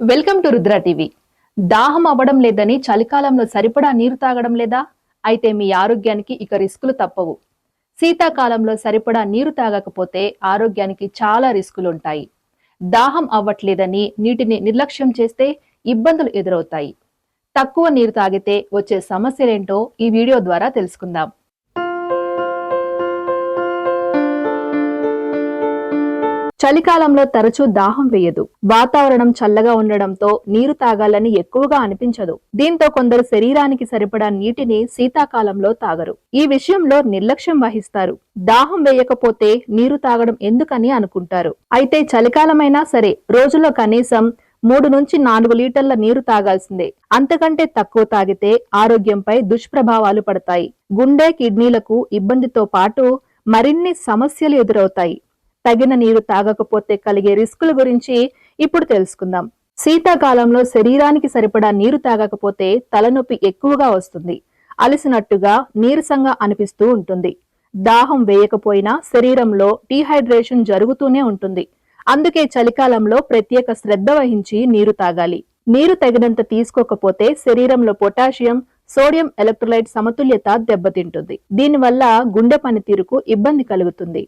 Welcome to Rudra TV. దాహం అవ్వడం లేదని చలికాలంలో సరిపడా నీరు తాగడం లేదా? అయితే మీ ఆరోగ్యానికి ఇక రిస్కులు తప్పవు. శీతాకాలంలో సరిపడా నీరు తాగకపోతే ఆరోగ్యానికి చాలా రిస్కులు ఉంటాయి దాహం అవ్వట్లేదని నీటిని నిర్లక్ష్యం చేస్తే ఇబ్బందులు ఎదురవుతాయి. తక్కువ నీరు తాగితే వచ్చే సమస్యలేంటో ఈ వీడియో ద్వారా తెలుసుకుందాం. చలికాలంలో తరచూ దాహం వేయదు. వాతావరణం చల్లగా ఉండడంతో నీరు తాగాలని ఎక్కువగా అనిపించదు. దీంతో కొందరు శరీరానికి సరిపడా నీటిని శీతాకాలంలో తాగరు. ఈ విషయంలో నిర్లక్ష్యం వహిస్తారు. దాహం వేయకపోతే నీరు తాగడం ఎందుకని అనుకుంటారు. అయితే చలికాలమైనా సరే రోజులో కనీసం మూడు నుంచి నాలుగు లీటర్ల నీరు తాగాల్సిందే. అంతకంటే తక్కువ తాగితే ఆరోగ్యంపై దుష్ప్రభావాలు పడతాయి. గుండె కిడ్నీలకు ఇబ్బందితో పాటు మరిన్ని సమస్యలు ఎదురవుతాయి. తగిన నీరు తాగకపోతే కలిగే రిస్కుల గురించి ఇప్పుడు తెలుసుకుందాం. శీతాకాలంలో శరీరానికి సరిపడా నీరు తాగకపోతే తలనొప్పి ఎక్కువగా వస్తుంది. అలసినట్టుగా నీరసంగా అనిపిస్తూ ఉంటుంది. దాహం వేయకపోయినా శరీరంలో డీహైడ్రేషన్ జరుగుతూనే ఉంటుంది. అందుకే చలికాలంలో ప్రత్యేక శ్రద్ధ వహించి నీరు తాగాలి. నీరు తగినంత తీసుకోకపోతే శరీరంలో పొటాషియం సోడియం ఎలక్ట్రోలైట్ సమతుల్యత దెబ్బతింటుంది. దీనివల్ల గుండె పనితీరుకు ఇబ్బంది కలుగుతుంది.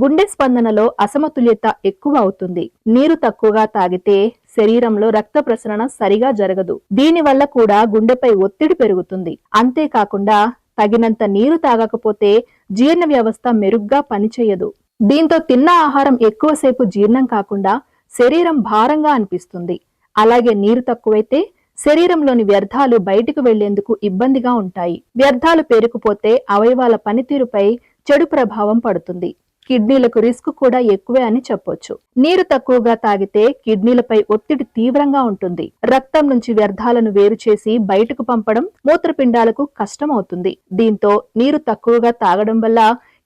గుండె స్పందనలో అసమతుల్యత ఎక్కువ అవుతుంది నీరు తక్కువగా తాగితే శరీరంలో రక్త ప్రసరణ సరిగా జరగదు. దీనివల్ల కూడా గుండెపై ఒత్తిడి పెరుగుతుంది. అంతేకాకుండా తగినంత నీరు తాగకపోతే జీర్ణ వ్యవస్థ మెరుగ్గా పనిచేయదు. దీంతో తిన్న ఆహారం ఎక్కువసేపు జీర్ణం కాకుండా శరీరం భారంగా అనిపిస్తుంది. అలాగే నీరు తక్కువైతే శరీరంలోని వ్యర్థాలు బయటకు వెళ్ళేందుకు ఇబ్బందిగా ఉంటాయి. వ్యర్థాలు పేరుకుపోతే అవయవాల పనితీరుపై చెడు ప్రభావం పడుతుంది. కిడ్నీలకు రిస్క్ కూడా ఎక్కువే అని చెప్పొచ్చు. నీరు తక్కువగా తాగితే కిడ్నీలపై ఒత్తిడి తీవ్రంగా ఉంటుంది. రక్తం నుంచి వ్యర్థాలను వేరు చేసి బయటకు పంపడం మూత్రపిండాలకు కష్టం అవుతుంది. దీంతో నీరు తక్కువగా తాగడం వల్ల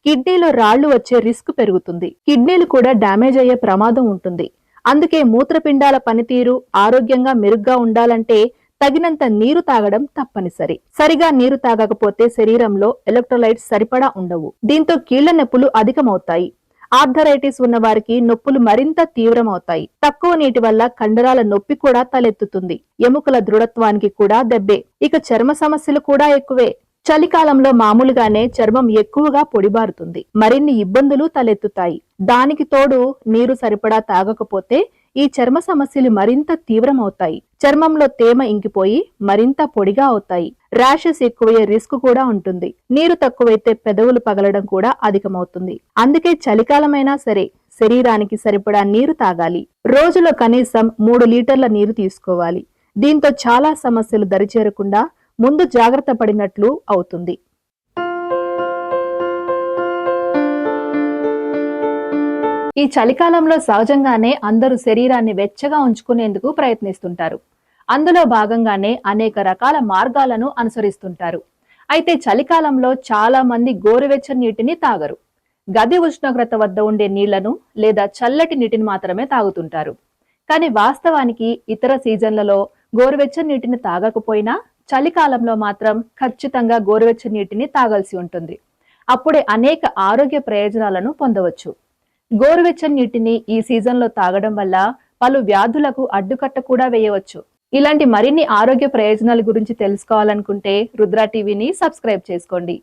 కిడ్నీలో రాళ్ళు వచ్చే రిస్క్ పెరుగుతుంది. కిడ్నీలు కూడా డ్యామేజ్ అయ్యే ప్రమాదం ఉంటుంది. అందుకే మూత్రపిండాల పనితీరు ఆరోగ్యంగా మెరుగ్గా ఉండాలంటే తగినంత నీరు తాగడం తప్పనిసరి. సరిగా నీరు తాగకపోతే శరీరంలో ఎలక్ట్రోలైట్స్ సరిపడా ఉండవు. దీంతో కీళ్ళ నొప్పులు అధికమవుతాయి. ఆర్థరైటిస్ ఉన్న వారికి నొప్పులు మరింత తీవ్రమవుతాయి. తక్కువ నీటి వల్ల కండరాల నొప్పి కూడా తలెత్తుతుంది. ఎముకల దృఢత్వానికి కూడా దెబ్బే. ఇక చర్మ సమస్యలు కూడా ఎక్కువే. చలికాలంలో మామూలుగానే చర్మం ఎక్కువగా పొడిబారుతుంది. మరిన్ని ఇబ్బందులు తలెత్తుతాయి. దానికి తోడు నీరు సరిపడా తాగకపోతే ఈ చర్మ సమస్యలు మరింత తీవ్రమవుతాయి. చర్మంలో తేమ ఇంకిపోయి మరింత పొడిగా అవుతాయి. ర్యాషెస్ ఎక్కువయ్యే రిస్క్ కూడా ఉంటుంది. నీరు తక్కువైతే పెదవులు పగలడం కూడా అధికమవుతుంది. అందుకే చలికాలమైనా సరే శరీరానికి సరిపడా నీరు తాగాలి. రోజులో కనీసం మూడు లీటర్ల నీరు తీసుకోవాలి. దీంతో చాలా సమస్యలు దరిచేరకుండా ముందు జాగ్రత్త పడినట్లు అవుతుంది. ఈ చలికాలంలో సహజంగానే అందరూ శరీరాన్ని వెచ్చగా ఉంచుకునేందుకు ప్రయత్నిస్తుంటారు. అందులో భాగంగానే అనేక రకాల మార్గాలను అనుసరిస్తుంటారు. అయితే చలికాలంలో చాలా మంది గోరువెచ్చని నీటిని తాగరు. గది ఉష్ణోగ్రత వద్ద ఉండే నీళ్ళను లేదా చల్లటి నీటిని మాత్రమే తాగుతుంటారు. కానీ వాస్తవానికి ఇతర సీజన్లలో గోరువెచ్చని నీటిని తాగకపోయినా చలికాలంలో మాత్రం ఖచ్చితంగా గోరువెచ్చని నీటిని తాగాల్సి ఉంటుంది. అప్పుడే అనేక ఆరోగ్య ప్రయోజనాలను పొందవచ్చు. గోరువెచ్చని నీటిని ఈ సీజన్లో తాగడం వల్ల పలు వ్యాధులకు అడ్డుకట్ట కూడా వేయవచ్చు. ఇలాంటి మరిన్ని ఆరోగ్య ప్రయోజనాల గురించి తెలుసుకోవాలనుకుంటే రుద్రా టీవీని సబ్స్క్రైబ్ చేసుకోండి.